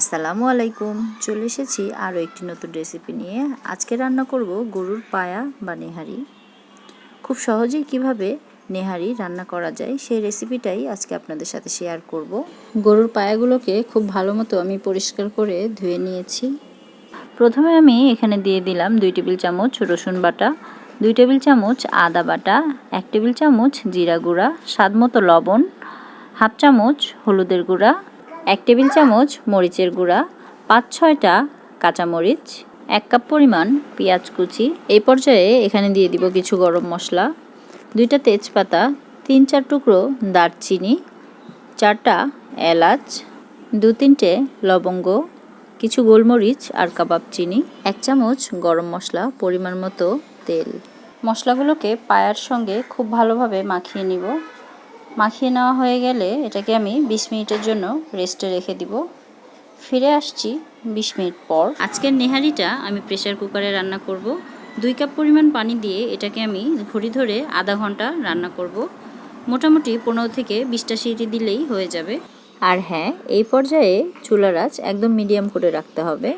আসসালামু আলাইকুম। চলে এসেছি আরও একটি নতুন রেসিপি নিয়ে। আজকে রান্না করব গরুর পায়া বা নেহারি। খুব সহজেই কীভাবে নেহারি রান্না করা যায় সেই রেসিপিটাই আজকে আপনাদের সাথে শেয়ার করব। গরুর পায়াগুলোকে খুব ভালো মতো আমি পরিষ্কার করে ধুয়ে নিয়েছি। প্রথমে আমি এখানে দিয়ে দিলাম দুই টেবিল চামচ রসুন বাটা, দুই টেবিল চামচ আদা বাটা, এক টেবিল চামচ জিরা গুঁড়া স্বাদ মতো লবণ, হাফ চামচ হলুদের গুঁড়া এক টেবিল চামচ মরিচের গুঁড়া, পাঁচ ছয়টা কাঁচামরিচ, এক কাপ পরিমাণ পেঁয়াজ কুচি। এই পর্যায়ে এখানে দিয়ে দিব কিছু গরম মশলা, দুইটা তেজপাতা, তিন চার টুকরো দারচিনি, চারটা এলাচ, দু তিনটে লবঙ্গ, কিছু গোলমরিচ আর কাবাব চিনি, এক চামচ গরম মশলা, পরিমাণ মতো তেল। মশলাগুলোকে পায়ার সঙ্গে খুব ভালোভাবে মাখিয়ে নিব। মাখিয়ে নেওয়া হয়ে গেলে এটাকে আমি বিশ মিনিটের জন্য রেস্টে রেখে দিব। ফিরে আসছি বিশ মিনিট পর। আজকের নেহারিটা আমি প্রেশার কুকারে রান্না করব। দুই কাপ পরিমাণ পানি দিয়ে এটাকে আমি ঘড়ি ধরে আধা ঘণ্টা রান্না করব। মোটামুটি পনেরো থেকে বিশটা সিটি দিলেই হয়ে যাবে। আর হ্যাঁ এই পর্যায়ে চুলার আঁচ একদম মিডিয়াম করে রাখতে হবে।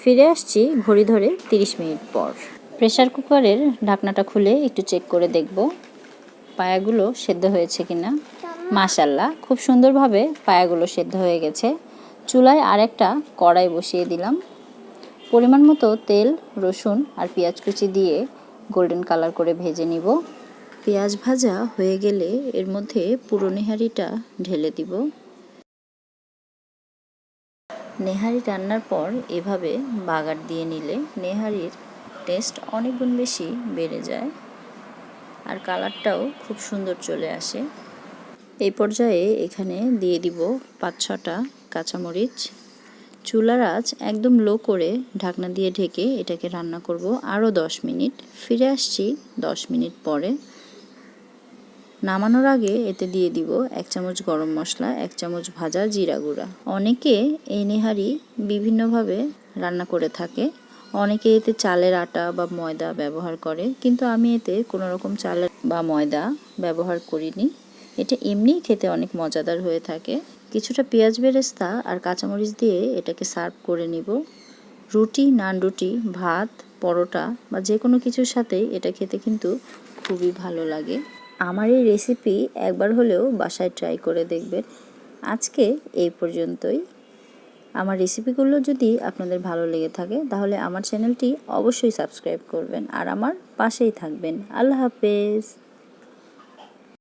ফিরে আসছি ঘড়ি ধরে 30 মিনিট পর। প্রেশার কুকারের ঢাকনাটা খুলে একটু চেক করে দেখব। পায়াগুলো সেদ্ধ হয়েছে কিনা? মাশাল্লাহ খুব সুন্দরভাবে পায়াগুলো সেদ্ধ হয়ে গেছে। চুলায় আর একটা কড়াই বসিয়ে দিলাম। পরিমাণ মতো তেল, রসুন আর পেঁয়াজ কুচি দিয়ে গোল্ডেন কালার করে ভেজে নিব। পেঁয়াজ ভাজা হয়ে গেলে এর মধ্যে পুরো নেহারিটা ঢেলে দিব। নেহারি রান্নার পর এভাবে বাগার দিয়ে নিলে নেহারির টেস্ট অনেক গুণ বেশি বেড়ে যায়। আর কালারটাও খুব সুন্দর চলে আসে। এই পর্যায়ে এখানে দিয়ে দিব পাঁচ ছটা কাঁচামরিচ। চুলার আঁচ একদম লো করে ঢাকনা দিয়ে ঢেকে এটাকে রান্না করব আরও দশ মিনিট। ফিরে আসছি দশ মিনিট পরে। নামানোর আগে এতে দিয়ে দিব এক চামচ গরম মশলা, এক চামচ ভাজা জিরা গুঁড়া। অনেকে এই নেহারি বিভিন্নভাবে রান্না করে থাকে। অনেকে এতে চালের আটা বা ময়দা ব্যবহার করে, কিন্তু আমি এতে কোনো রকম চালের বা ময়দা ব্যবহার করিনি। এটা এমনিই খেতে অনেক মজাদার হয়ে থাকে। কিছুটা পেঁয়াজ বেরেস্তা আর কাঁচামরিচ দিয়ে এটাকে সার্ভ করে নিব। রুটি, নান রুটি, ভাত, পরোটা বা যে কোনো কিছুর সাথেই এটা খেতে কিন্তু খুবই ভালো লাগে। আমার এই রেসিপি একবার হলেও বাসায় ট্রাই করে দেখবেন। আজকে এই পর্যন্তই। আমার রেসিপিগুলো যদি আপনাদের ভালো লেগে থাকে, তাহলে আমার চ্যানেলটি অবশ্যই সাবস্ক্রাইব করবেন আর আমার পাশেই থাকবেন। আল্লাহ হাফেজ।